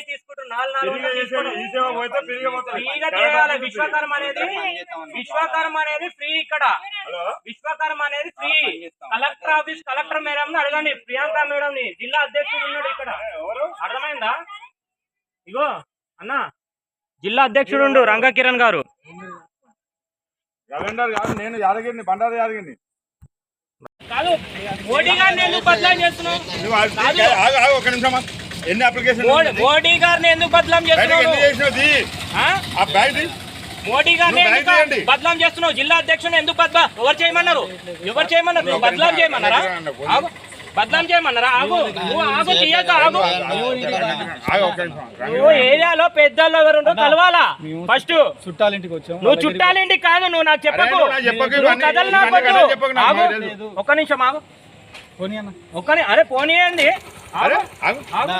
ఫ్రీగా చేసేది ఈ సేవ పోతే ఫ్రీగా పోతుంది ఫ్రీగా చేయాలి. విశ్వకర్మ అనేది విశ్వకర్మ అనేది ఫ్రీ ఇక్కడ. హలో? విశ్వకర్మ అనేది free. Collector office collector madam ని అడగండి. ప్రియాంక మేడం ని జిల్లా అధ్యక్షుడు ఉన్నాడు ఇక్కడ. ఎవరు? అర్థమైందా? ఇగో అన్న. జిల్లా అధ్యక్షుడు ఉండు రంగ కిరణ్ గారు. రవీందర్ కాదు నేను యాదగిరిని బండారు యాదగిరిని. కాదు మోడీ గారిని ఎందుకు బదలాం చేస్తున్నావు? నువ్వు ఆగు, ఆగు, ఆగు, ఒక్క నిమిషం. ఎన్ని అప్లికేషన్ మోడీ- గారిని ఎందుకు. మోడీ గారిని ఎందుకు చేస్తున్నావు? జిల్లా అధ్యక్షుడు ఎందుకు ఎవరు చేయమన్నారు? ఎవరు చేయమన్నారు? బదలాం చేయమన్నారా? చేయమన్నారా? ఆగు. నువ్వు ఆగు తీయక ఆగు. నువ్వు ఏరియాలో పెద్దలు ఎవరు ఉండో కలవాలా? ఫస్ట్. చుట్టాలింటికి వచ్చాం నువ్వు చుట్టాలేంటి కాదు నువ్వు నాకు చెప్పకు. నువ్వు చెప్పకు, నాకు ఆగు. ఒక్క నిమిషం ఆగు. పోనీ అన్న. ఒక్క ని- అరే పోనీయండి అరే, ఆగు. ఆగు.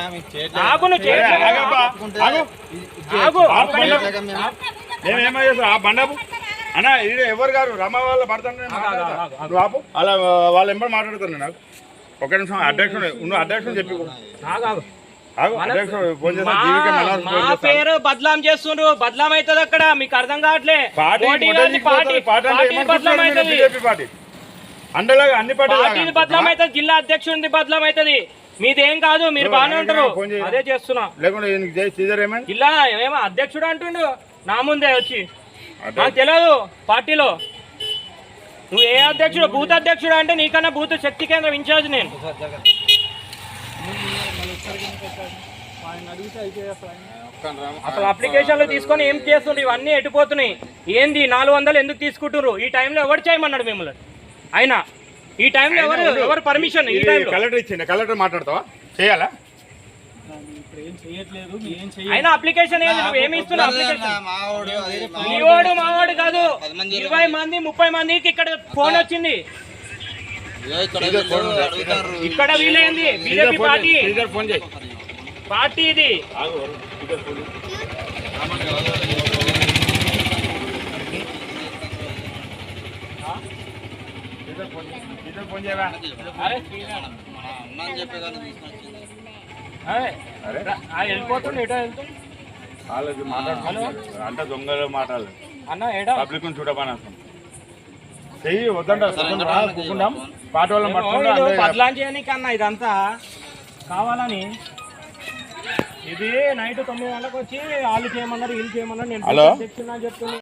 నువ్వు చేయట్లేదు. ఆగబ్బా. ఆగు. ఆగు. ఆ బండపు? అన్న ఇది ఎవరు గారు? రమ వాళ్ళ. నువ్వు ఆపు. అలా వాళ్ళ ఎంబడి మాట్లాడుతాను నాకు. ఒక నిమిషం అధ్యక్షుడు నువ్వు అధ్యక్షుడు చెప్పి ఆగు, ఆగు. ఆగు అధ్యక్షుడు ఫోన్ చేస్తా. జీవిక మా మనోహర్ మా ఫోన్ చేస్తాను. పేరు బదలాం చేస్తుండ్రు. బదలాం అవుతుంది అక్కడ మీకు అర్థం కావట్లే. పార్టీ మోడీ మొదలు పార్టీ. పార్టీ అంటే పార్టీ బదలాం ఏమనుకుంటున్నారు మీరు? అవుతుంది. BJP party. అండలాగా అన్ని పార్టీలు బదలాం అవుతుంది జిల్లా అధ్యక్షుడిది బదలాం అవుతుంది మీదేం కాదు మీరు బాగానే ఉంటారు. అదే చేస్తున్నా. ఏమైంది? జిల్లా ఏమో అధ్యక్షుడు అంటుండు నా ముందే వచ్చి. నాకు తెలియదు పార్టీలో. నువ్వు ఏ అధ్యక్షుడు? బూత్ అధ్యక్షుడు అంటే నీకన్నా బూత్ శక్తి కేంద్రం ఇన్ఛార్జ్ నేను. అసలు అప్లికేషన్లు తీసుకొని ఏం చేస్తుండ్రు? ఇవన్నీ ఎట్టిపోతున్నాయి ఏంది? నాలుగు వందలు ఎందుకు తీసుకుంటున్నారు ఈ టైంలో ఎవరు చేయమన్నాడు మిమ్మల్ని? అయినా ఈ టైంలో ఎవరు ఎవరు పర్మిషన్ ఈ టైంలో. కలెక్టర్ ఇచ్చింది కలెక్టర్ మాట్లాడతావా? చేయాలా? అయినా అప్లికేషన్ ఏది? నువ్వు ఏమి ఇస్తున్నావు? అప్లికేషన్ ఈవాడు మావాడు కాదు. ఇరవై మంది ముప్పై మందికి ఇక్కడ ఫోన్ వచ్చింది. ఇక్కడ వీలైంది బీజేపీ పార్టీ. పార్టీ ఇది ఆగు, సీజర్ ఫోన్ చేయి. సీజర్ ఫోన్ చేయి. సీజర్ ఫోన్ చేయవా అరే అరే, అరే రా- ఆ వెళ్ళిపోతుండు ఎటో వెళ్తుంది వాళ్ళకి మాట్లాడుతున్నారు అంటే దొంగలు మాట్లాడలేదు అన్న ఏడా పబ్లిక్ చూడమని అంటున్నాం చెయ్యి వద్దంట కూకుందాం. పాట వాళ్ళని పట్టుకుంటా బదలాం ఇదంతా కావాలని. ఇది నైట్ తొమ్మిది గంటలకు వచ్చి వాళ్ళు చేయమన్నారు వీళ్ళు చేయమన్నారు నేను? చెప్తున్నా చెప్తున్నా.